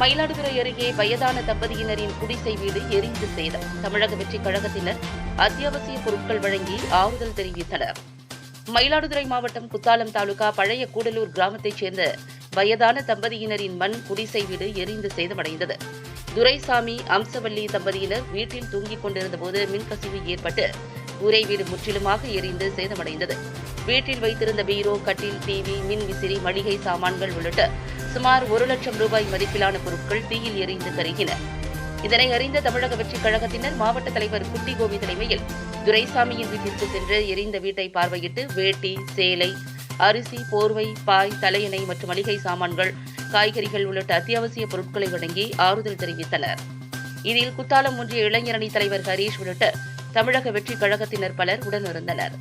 மயிலாடுதுறை அருகே வயதான தம்பதியினரின் குடிசை வீடு எரிந்து சேதம். தமிழக வெற்றிக் கழகத்தினர் அத்தியாவசிய பொருட்கள் வழங்கி ஆறுதல் தெரிவித்தனர். மயிலாடுதுறை மாவட்டம் குத்தாலம் தாலுகா பழைய கூடலூர் கிராமத்தைச் சேர்ந்த வயதான தம்பதியினரின் மண் குடிசை வீடு எரிந்து சேதமடைந்தது. துரைசாமி அம்சவல்லி தம்பதியினர் வீட்டில் தூங்கிக் கொண்டிருந்தபோது மின்கசிவு ஏற்பட்டு கூரை வீடு முற்றிலுமாக எரிந்து சேதமடைந்தது. வீட்டில் வைத்திருந்த பீரோ கட்டில் டிவி மின் விசிறி மளிகை சாமான்கள் உள்ளிட்ட சுமார் ஒரு லட்சம் ரூபாய் மதிப்பிலான பொருட்கள் தீயில் எரிந்து கருகின. இதனை அறிந்த தமிழக வெற்றிக் கழகத்தினர் மாவட்ட தலைவர் குட்டி கோவி தலைமையில் துரைசாமியின் வீட்டிற்கு சென்று எரிந்த வீட்டை பார்வையிட்டு வேட்டி சேலை அரிசி போர்வை பாய் தலையணை மற்றும் மளிகை சாமான்கள் காய்கறிகள் உள்ளிட்ட அத்தியாவசிய பொருட்களை வழங்கி ஆறுதல் தெரிவித்தனர். இதில் குத்தாலம் ஒன்றிய இளைஞரணி தலைவர் ஹரீஷ் உள்ளிட்ட தமிழக வெற்றிக் கழகத்தினர் பலர் உடனிருந்தனர்.